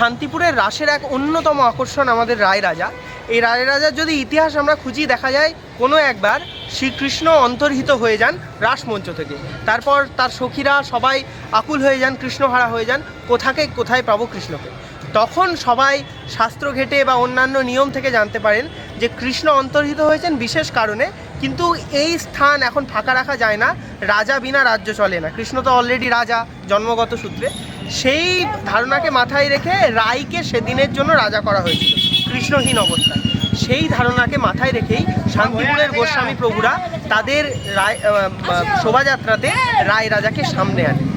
শান্তিপুরের রাসের এক অন্যতম আকর্ষণ আমাদের রায় রাজা এই রায় রাজার যদি ইতিহাস আমরা খুঁজি, দেখা যায় কোনো একবার শ্রীকৃষ্ণ অন্তর্হিত হয়ে যান রাসমঞ্চ থেকে। তারপর তার সখীরা সবাই আকুল হয়ে যান, কৃষ্ণহারা হয়ে যান, কোথাকে কোথায় পাবো কৃষ্ণকে। তখন সবাই শাস্ত্র ঘেটে বা অন্যান্য নিয়ম থেকে জানতে পারেন যে কৃষ্ণ অন্তর্হিত হয়েছেন বিশেষ কারণে, কিন্তু এই স্থান এখন ফাঁকা রাখা যায় না। রাজা বিনা রাজ্য চলে না। কৃষ্ণ তো অলরেডি রাজা, জন্মগত সূত্রে। সেই ধারণাকে মাথায় রেখে রায়কে সেদিনের জন্য রাজা করা হয়েছিল, কৃষ্ণহীন অবস্থায়। সেই ধারণাকে মাথায় রেখেই শান্তিপুরের গোস্বামী প্রভুরা তাদের রায় শোভাযাত্রাতে রায় রাজাকে সামনে আনে।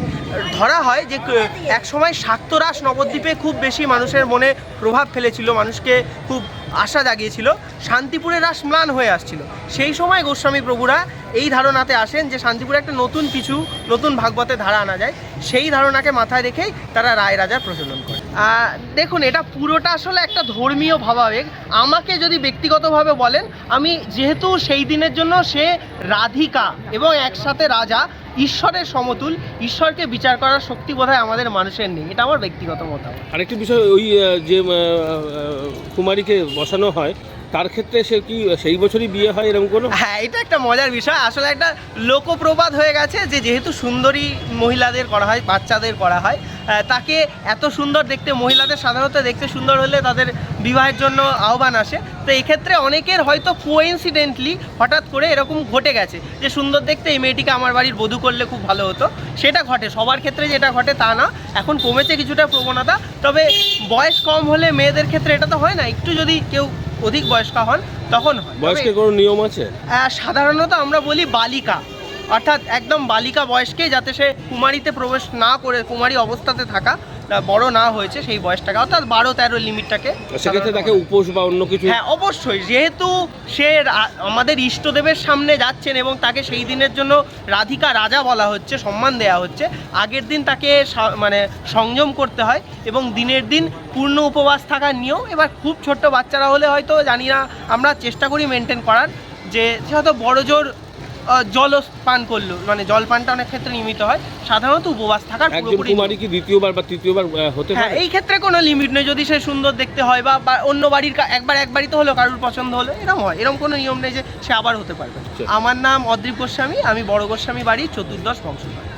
ধরা হয় যে এক একসময় শাক্তরাস নবদ্বীপে খুব বেশি মানুষের মনে প্রভাব ফেলেছিল, মানুষকে খুব আশা জাগিয়েছিল শান্তিপুরের রাস ম্লান হয়ে আসছিল। সেই সময় গোস্বামী প্রভুরা এই ধারণাতে আসেন যে শান্তিপুরে একটা নতুন কিছু, নতুন ভাগবতে ধারা আনা যায়। সেই ধারণাকে মাথায় রেখেই তারা রায় রাজার প্রচলন করে। দেখুন এটা পুরোটা আসলে একটা ধর্মীয় ভাবাবেগ। আমাকে যদি ব্যক্তিগতভাবে বলেন আমি যেহেতু সেই দিনের জন্য সে রাধিকা এবং একসাথে রাজা ঈশ্বরের সমতুল ঈশ্বরকে বিচার করার শক্তি বোধহয় আমাদের মানুষের নেই। এটা আমার ব্যক্তিগত মতামত। আরেকটি বিষয় ওই যে কুমারীকে বসানো হয় তার ক্ষেত্রে সে কি সেই বছরই বিয়ে হয় এরকম কোনো? হ্যাঁ এটা একটা মজার বিষয়। আসলে একটা লোকপ্রবাদ হয়ে গেছে যে যেহেতু সুন্দরী মহিলাদের করা হয় বাচ্চাদের করা হয় তাকে এত সুন্দর দেখতে মহিলাদের সাধারণত দেখতে সুন্দর হলে তাদের বিবাহের জন্য আহ্বান আসে। তো এক্ষেত্রে অনেকের হয়তো কোইন্সিডেন্টলি হঠাৎ করে এরকম ঘটে গেছে যে সুন্দর দেখতে এই মেয়েটিকে আমার বাড়ির বধূ করলে খুব ভালো হতো। সেটা ঘটে সবার ক্ষেত্রে যেটা ঘটে তা না। এখন কমেছে কিছুটা প্রবণতা তবে বয়স কম হলে মেয়েদের ক্ষেত্রে এটা তো হয় না। একটু যদি কেউ অধিক বয়স্কা হন তখন হয়। বয়সকে কোনো নিয়ম আছে? সাধারণত আমরা বলি বালিকা। অর্থাৎ একদম বালিকা বয়সকে যাতে সে কুমারীতে প্রবেশ না করে কুমারী অবস্থাতে থাকা বড় না হয়েছে সেই বয়সটাকে। অর্থাৎ বারো তেরো লিমিটটাকে সেক্ষেত্রে তাকে উপোস বা অন্য কিছু হ্যাঁ অবশ্যই। যেহেতু সে আমাদের ইষ্টদেবের সামনে যাচ্ছেন এবং তাকে সেই দিনের জন্য রাধিকা রাজা বলা হচ্ছে সম্মান দেয়া হচ্ছে আগের দিন তাকে মানে সংযম করতে হয় এবং দিনের দিন পূর্ণ উপবাস থাকার নিয়ম। এবার খুব ছোট্ট বাচ্চারা হলে হয়তো জানি না আমরা চেষ্টা করি মেনটেন করার যে সে হয়তো বড় জোর জল পান করল। মানে জল পানটা অনেক ক্ষেত্রে নিয়মিত হয়। সাধারণত উপবাস থাকার একজন পুরোপুরি কুমারী কি দ্বিতীয়বার বা তৃতীয়বার হতে হ্যাঁ পারে? এই ক্ষেত্রে কোনো লিমিট নেই। যদি সে সুন্দর দেখতে হয় বা অন্য বাড়ির একবার একবারই তো হলো কারোর পছন্দ হলো এরকম হয়। এরকম কোনো নিয়ম নেই যে সে আবার হতে পারবে। আচ্ছা। আমার নাম অদ্রীপ গোস্বামী আমি বড় গোস্বামী বাড়ির চতুর্দশ বংশধর।